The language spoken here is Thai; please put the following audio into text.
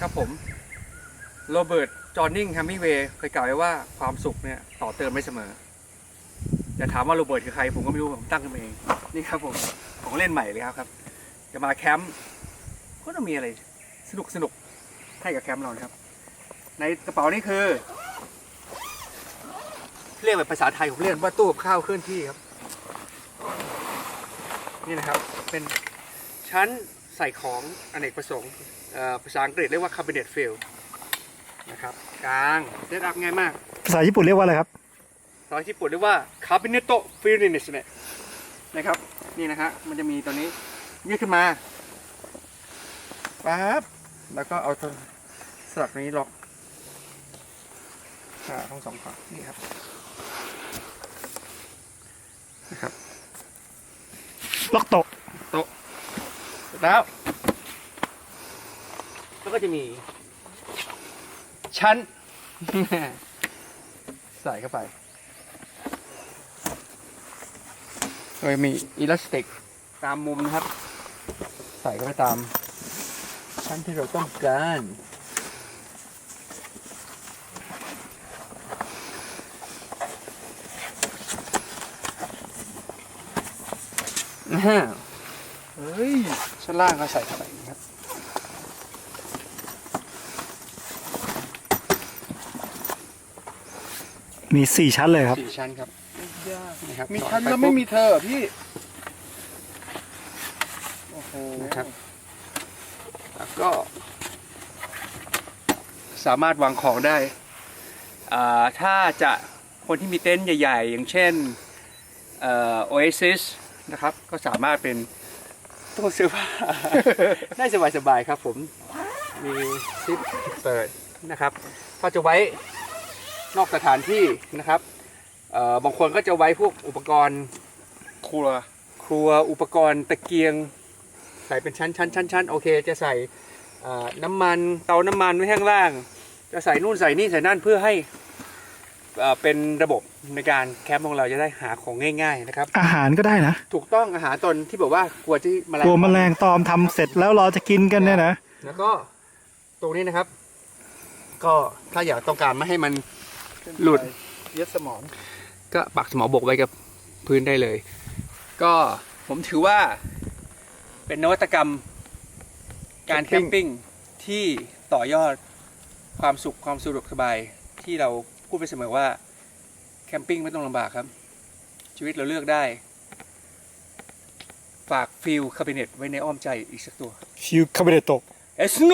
ครับผมโรเบิร์ตจอห์นนิงแฮมมิเวย์เคยกล่าวไว้ว่าความสุขเนี่ยต่อเติมไม่เสมอจะถามว่าโรเบิร์ตคือใครผมก็ไม่รู้ผมตั้งขึ้นมาเองนี่ครับผมของเล่นใหม่เลยครับครับ จะมาแคมป์ก็ต้องมีอะไรสนุกสนุกให้กับแคมป์เรานะครับ ในกระเป๋านี่คือ เรียกแบบภาษาไทยผมเรียกว่าตู้กับข้าวเคลื่อนที่ครับ นี่นะครับเป็นชั้น ใส่ของอเนกประสงค์เอ่อภาษาอังกฤษเรียกว่า cabinet fill นะครับกลางเรียกรับง่ายมาก ภาษาญี่ปุ่นเรียกว่าอะไรครับตอนที่ปุ่นเรียกว่า cabinet finis เนี่ยนะครับนี่นะฮะมันจะมีตัวนี้ยืดขึ้นมาปั๊บแล้วก็เอาตัวสลักตัวนี้ล็อกอ่าทั้งสองฝั่งนี่ครับนะครับล็อกโตะแล้วแล้ว ก็จะมีชั้น ใส่เข้าไปโดยมีอิลาสติกตามมุมนะครับ ใส่เข้าไปตาม ชั้นที่เราต้องการนะฮะเฮ้ยชั้นล่างก็ใส่เข้าไปนะครับ มีสี่ชั้นเลยครับ สี่ชั้นครับนี่ครับมีชั้นต่อปแล้วไม่ปุ๊บมีเธอเหรอพี่ โอ้โหนะครับ แล้วก็ สามารถวางของได้อ่าถ้าจะคนที่มีเต็นท์ใหญ่ ๆ อย่างเช่นเอ่อ Oasis นะครับ ก็สามารถเป็นตู้เสื้อผ้า ได้สบายๆครับผม มีซิปเปิดนะครับก็จะไว้ นอกสถานที่นะครับเอ่อบางคนก็จะไว้พวกอุปกรณ์ครัวครัวอุปกรณ์ตะเกียง ใส่เป็นชั้นชั้นชั้นชั้นโอเค จะใส่เอ่อน้ำมันเตาน้ำมันไว้ข้างล่าง จะใส่นู่นใส่นี่ใส่นั่นเพื่อให้เอ่อเป็นระบบในการแคมป์ของเราจะได้หาของง่าย ๆ นะครับ อาหารก็ได้นะ ถูกต้องอาหารตนที่บอกว่ากลัวที่แมลงกลัวแมลงตอมทำเสร็จแล้วรอจะกินกันเนี่ยนะแล้วก็ตรงนี้นะครับ ก็ถ้าอยากต้องการไม่ให้มัน หลุดเย็ดสมอง ก็ปักสมอบกไว้กับพื้นได้เลย ก็ผมถือว่าเป็นนวัตกรรม การแคมปิ้งที่ต่อยอดความสุขความสะดวกสบายที่เราพูดไปเสมอว่าแคมปิ้งไม่ต้องลำบากครับ ชีวิตเราเลือกได้ ฝากฟิลคาบิเนตไว้ในอ้อมใจอีกสักตัว ฟิวคาเบเดโตะเอสโน